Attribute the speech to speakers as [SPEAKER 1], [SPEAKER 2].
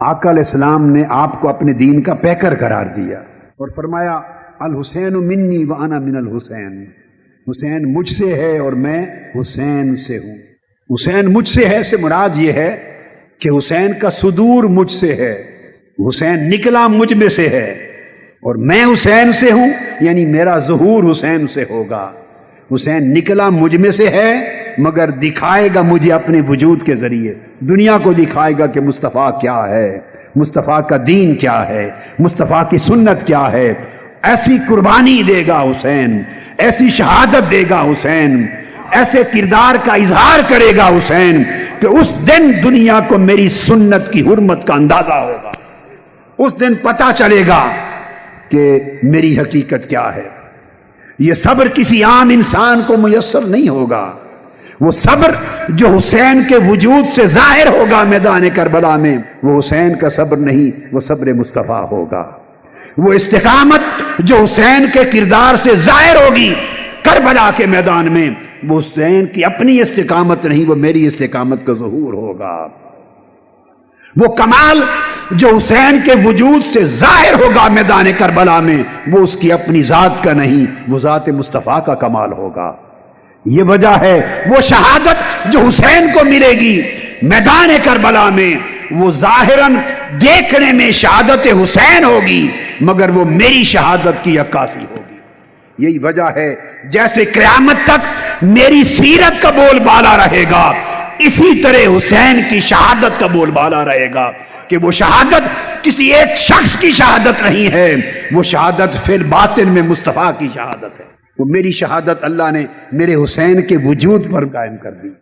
[SPEAKER 1] آقا علیہ السلام نے آپ کو اپنے دین کا پیکر قرار دیا اور فرمایا، الحسین منی و انا من الحسین۔ حسین مجھ سے ہے اور میں حسین سے ہوں۔ حسین مجھ سے ہے سے مراد یہ ہے کہ حسین کا صدور مجھ سے ہے۔ حسین نکلا مجھ میں سے ہے اور میں حسین سے ہوں یعنی میرا ظہور حسین سے ہوگا۔ حسین نکلا مجھ میں سے ہے، مگر دکھائے گا مجھے اپنے وجود کے ذریعے۔ دنیا کو دکھائے گا کہ مصطفیٰ کیا ہے، مصطفیٰ کا دین کیا ہے، مصطفیٰ کی سنت کیا ہے۔ ایسی قربانی دے گا حسین، ایسی شہادت دے گا حسین، ایسے کردار کا اظہار کرے گا حسین کہ اس دن دنیا کو میری سنت کی حرمت کا اندازہ ہوگا۔ اس دن پتا چلے گا کہ میری حقیقت کیا ہے۔ یہ صبر کسی عام انسان کو میسر نہیں ہوگا۔ وہ صبر جو حسین کے وجود سے ظاہر ہوگا میدان کربلا میں، وہ حسین کا صبر نہیں، وہ صبر مصطفیٰ ہوگا۔ وہ استقامت جو حسین کے کردار سے ظاہر ہوگی کربلا کے میدان میں، وہ حسین کی اپنی استقامت نہیں، وہ میری استقامت کا ظہور ہوگا۔ وہ کمال جو حسین کے وجود سے ظاہر ہوگا میدان کربلا میں، وہ اس کی اپنی ذات کا نہیں، وہ ذات مصطفیٰ کا کمال ہوگا۔ یہ وجہ ہے، وہ شہادت جو حسین کو ملے گی میدان کربلا میں، وہ ظاہراً دیکھنے میں شہادت حسین ہوگی، مگر وہ میری شہادت کی عکاسی ہوگی۔ یہی وجہ ہے، جیسے قیامت تک میری سیرت کا بول بالا رہے گا، اسی طرح حسین کی شہادت کا بول بالا رہے گا۔ کہ وہ شہادت کسی ایک شخص کی شہادت نہیں ہے، وہ شہادت فی باطن میں مصطفیٰ کی شہادت ہے۔ وہ میری شہادت اللہ نے میرے حسین کے وجود پر قائم کر دی۔